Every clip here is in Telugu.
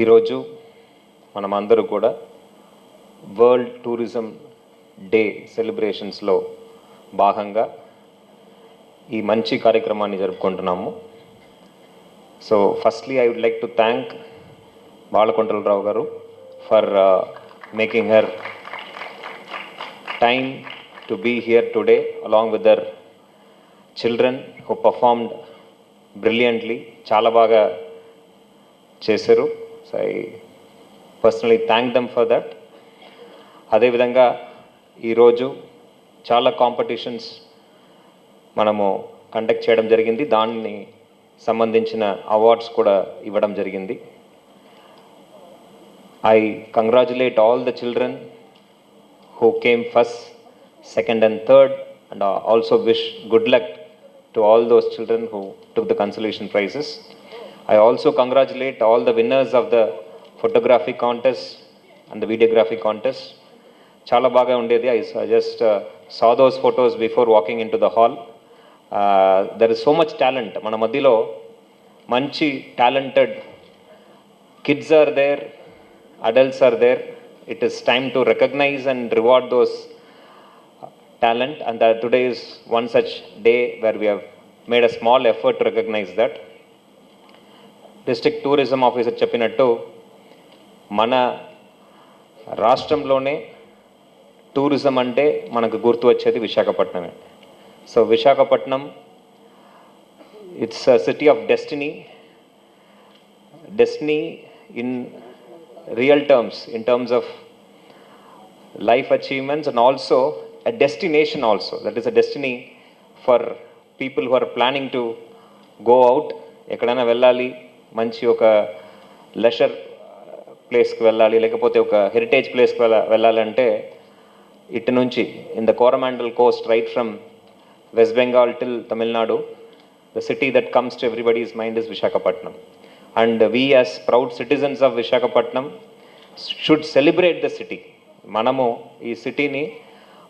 ఈరోజు మనమందరూ కూడా వరల్డ్ టూరిజం డే సెలబ్రేషన్స్లో భాగంగా ఈ మంచి కార్యక్రమాన్ని జరుపుకుంటున్నాము. So firstly I would like to thank Balakondalarao garu for making her time to be here today along with their children who performed brilliantly చాలా బాగా చేశారు. So I personally thank them for that అదేవిధంగా ఈరోజు చాలా కాంపిటీషన్స్ మనము కండక్ట్ చేయడం జరిగింది. దాన్ని సంబంధించిన అవార్డ్స్ కూడా ఇవ్వడం జరిగింది. I congratulate all the children who came first second and third and also wish good luck to all those children who took the consolation prizes I also congratulate all the winners of the photography contest and the videography contest. చాలా బాగా ఉండేది I just saw those photos before walking in to the hall there is so much talent మన మధ్యలో మంచి talented kids are there, adults are there. It is time to recognize and reward those talent, and that today is one such day where we have made a small effort to recognize district tourism officer చెప్పినట్టు మన రాష్ట్రంలోనే టూరిజం అంటే మనకు గుర్తు వచ్చేది విశాఖపట్నమే. So Visakhapatnam it's a city of destiny destiny in real terms in terms of life achievements and also a destination also that is a destiny for people who are planning to go out ఎక్కడైనా వెళ్ళాలి మంచి ఒక లెషర్ ప్లేస్కి వెళ్ళాలి లేకపోతే ఒక హెరిటేజ్ ప్లేస్కి వెళ్ళ వెళ్ళాలంటే ఇటు నుంచి in the Coromandel coast right from West Bengal till Tamil Nadu the city that comes to everybody's mind is Visakhapatnam and we as proud citizens of Visakhapatnam should celebrate the city మనము ఈ సిటీని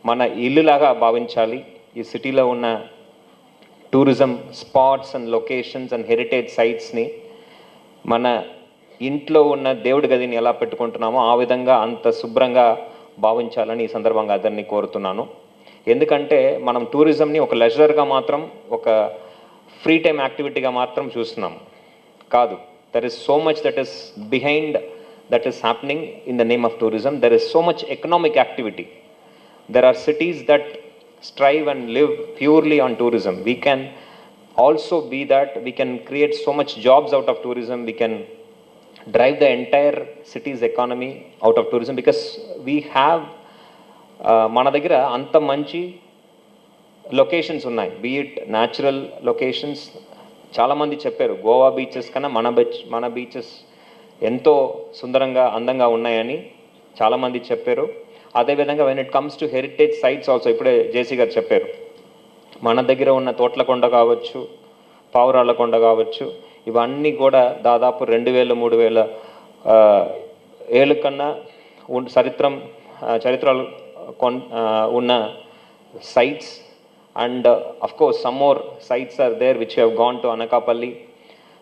మన ఇల్లులాగా భావించాలి. ఈ సిటీలో ఉన్న tourism spots and locations and heritage సైట్స్ని మన ఇంట్లో ఉన్న దేవుడి గదిని ఎలా పెట్టుకుంటున్నామో ఆ విధంగా అంత శుభ్రంగా భావించాలని ఈ సందర్భంగా అందరినీ కోరుతున్నాను. ఎందుకంటే మనం టూరిజంని ఒక లెజర్గా మాత్రం ఒక ఫ్రీ టైం యాక్టివిటీగా మాత్రం చూస్తున్నాం. కాదు there is so much that is behind that is happening in the name of tourism there is so much economic activity there are cities that strive and live purely on tourism we can also be that, we can create so much jobs out of tourism, we can drive the entire city's economy out of tourism because we have uh, మన దగ్గర అంత మంచి లొకేషన్స్ ఉన్నాయి. బీఇట్ న్యాచురల్ లొకేషన్స్ చాలామంది చెప్పారు గోవా బీచెస్ కన్నా మన బీచ్ మన బీచెస్ ఎంతో సుందరంగా అందంగా ఉన్నాయని చాలామంది చెప్పారు. అదేవిధంగా when it comes to heritage sites also ఇప్పుడే జేసీ గారు చెప్పారు. మన దగ్గర ఉన్న తోట్లకొండ కావచ్చు పావురాళ్ళకొండ కావచ్చు ఇవన్నీ కూడా దాదాపు రెండు వేల మూడు వేల ఏళ్ళ కన్నా చరిత్రం చరిత్రలు కొన్ ఉన్న sites and of course some more sites are there which have gone to Anakapalli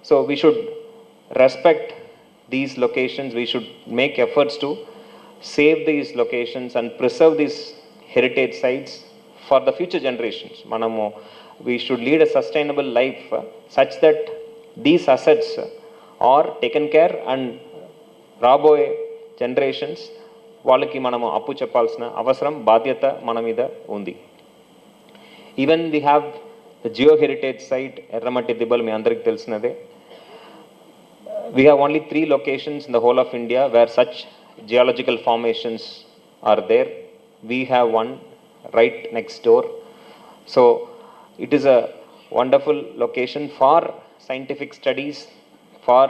so we should respect these locations, we should make efforts to save these locations and preserve these heritage sites. For the future generations. మనము we should lead a sustainable life such that these assets are taken care and రాబోయే జనరేషన్స్ వాళ్ళకి మనము అప్పు చెప్పాల్సిన అవసరం బాధ్యత మన మీద ఉంది. Even the have the geo heritage site ఎర్రమట్టి దిబ్బలు మీ అందరికీ తెలిసినదే. We have only three locations in the whole of India where such geological formations are there we have one right next door. So it is a wonderful location for scientific studies, for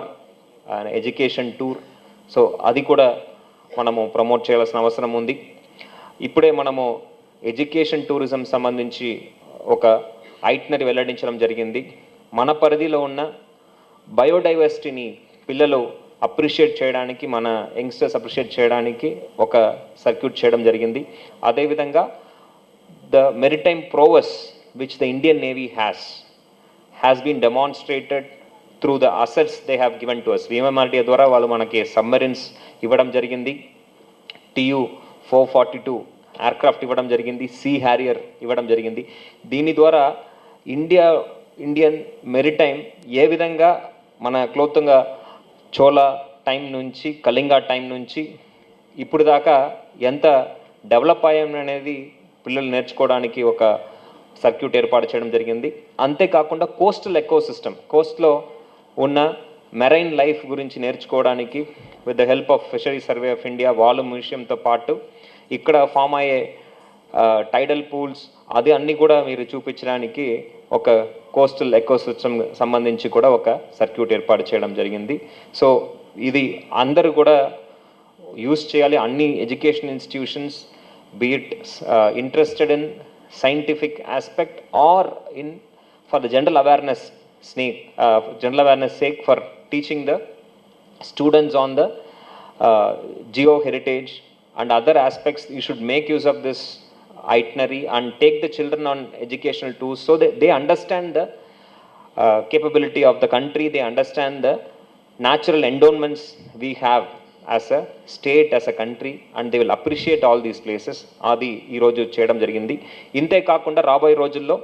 an education tour. So అది కూడా మనము ప్రమోట్ చేయాల్సిన అవసరం ఉంది ఇప్పుడే మనము ఎడ్యుకేషన్ టూరిజం సంబంధించి ఒక ఐట్నరీ వెల్లడించడం జరిగింది మన పరిధిలో ఉన్న బయోడైవర్సిటీని పిల్లలు అప్రిషియేట్ చేయడానికి మన యంగ్స్టర్స్ అప్రిషియేట్ చేయడానికి ఒక సర్క్యూట్ చేయడం జరిగింది అదేవిధంగా the maritime prowess which the Indian Navy has has been demonstrated through the assets they have given to us VMRDA ద్వారా వాళ్ళు మనకి సబ్మరీన్స్ ఇవ్వడం జరిగింది. TU four forty two aircraft ఇవ్వడం జరిగింది. సీ హ్యారియర్ ఇవ్వడం జరిగింది. దీని ద్వారా ఇండియా ఇండియన్ మెరిటైమ్ ఏ విధంగా మన క్లోత్తుంగా చోళ టైం నుంచి కళింగ టైం నుంచి ఇప్పుడు దాకా ఎంత డెవలప్ అయ్యాం అనేది పిల్లలు నేర్చుకోవడానికి ఒక సర్క్యూట్ ఏర్పాటు చేయడం జరిగింది. అంతేకాకుండా కోస్టల్ ఎకో సిస్టమ్ కోస్ట్లో ఉన్న మెరైన్ లైఫ్ గురించి నేర్చుకోవడానికి with the help of fishery survey of India వాళ్ళు మ్యూజియంతో పాటు ఇక్కడ ఫామ్ అయ్యే టైడల్ పూల్స్ అది అన్నీ కూడా మీరు చూపించడానికి ఒక కోస్టల్ ఎకో సిస్టమ్ సంబంధించి కూడా ఒక సర్క్యూట్ ఏర్పాటు చేయడం జరిగింది. సో ఇది అందరూ కూడా యూస్ చేయాలి. అన్ని education institutions be it uh, interested in scientific aspect or in for the general awareness uh, general awareness sake for teaching the students on the uh, geo heritage and other aspects you should make use of this itinerary and take the children on educational tours so that they understand the uh, capability of the country they understand the natural endowments we have. As a state as a country and they will appreciate all these places అది ఈరోజు చేయడం జరిగింది. ఇంతే కాకుండా రాబోయే రోజుల్లో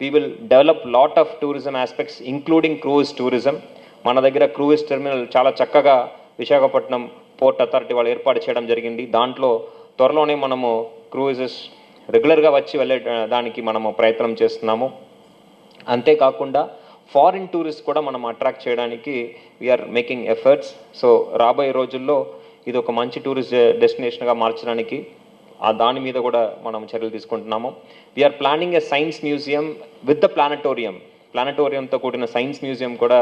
we will develop lot of tourism aspects including cruise tourism మన దగ్గర క్రూయిజ్ టెర్మినల్ చాలా చక్కగా విశాఖపట్నం పోర్ట్ అథారిటీ వాళ్ళు ఏర్పాటు చేయడం జరిగింది. దాంట్లో త్వరలోనే మనము క్రూయిజెస్ రెగ్యులర్గా వచ్చి వెళ్ళే దానికి మనము ప్రయత్నం చేస్తున్నాము. అంతేకాకుండా ఫారిన్ టూరిస్ట్ కూడా మనం అట్రాక్ట్ చేయడానికి వీఆర్ మేకింగ్ ఎఫర్ట్స్ సో రాబోయే రోజుల్లో ఇది ఒక మంచి టూరిస్ట్ డెస్టినేషన్గా మార్చడానికి ఆ దాని మీద కూడా మనం చర్యలు తీసుకుంటున్నాము. We're planning a science museum with the planetarium ప్లానటోరియంతో కూడిన సైన్స్ మ్యూజియం కూడా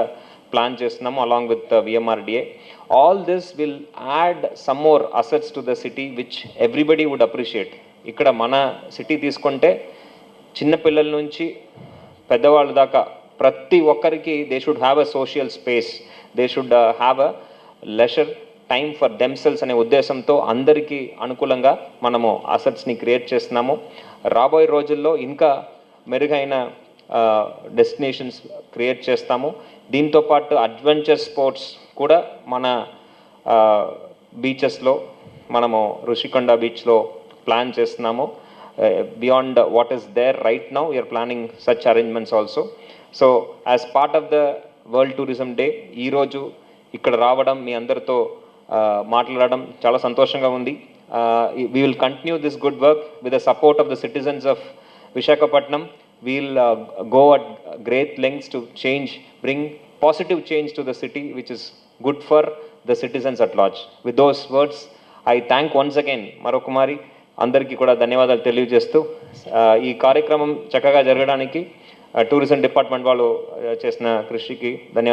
ప్లాన్ చేస్తున్నాము along with VMRDA all this will add some more assets to the city which everybody would appreciate ఇక్కడ మన సిటీ తీసుకుంటే చిన్నపిల్లల నుంచి పెద్దవాళ్ళ దాకా ప్రతి ఒక్కరికి they should have a social space they should have a leisure time for themselves అనే ఉద్దేశంతో అందరికీ అనుకూలంగా మనము అసెట్స్ని క్రియేట్ చేస్తున్నాము. రాబోయే రోజుల్లో ఇంకా మెరుగైన uh, డెస్టినేషన్స్ క్రియేట్ చేస్తాము. దీంతో పాటు అడ్వెంచర్ స్పోర్ట్స్ కూడా మన uh, బీచెస్లో మనము రుషికొండ బీచ్లో ప్లాన్ చేస్తున్నాము. Beyond what is there right now we're planning such arrangements also so as part of the world tourism day ఈరోజు ఇక్కడ రావడం మీ అందరితో మాట్లాడడం చాలా సంతోషంగా ఉంది. We will continue this good work with the support of the citizens of Visakhapatnam we'll go at great lengths to change bring positive change to the city which is good for the citizens at large with those words I thank once again మరొకమారి అందరికీ కూడా ధన్యవాదాలు తెలియజేస్తూ ఈ కార్యక్రమం చక్కగా జరగడానికి టూరిజం డిపార్ట్మెంట్ వాళ్ళు చేసిన కృషికి ధన్యవాదాలు.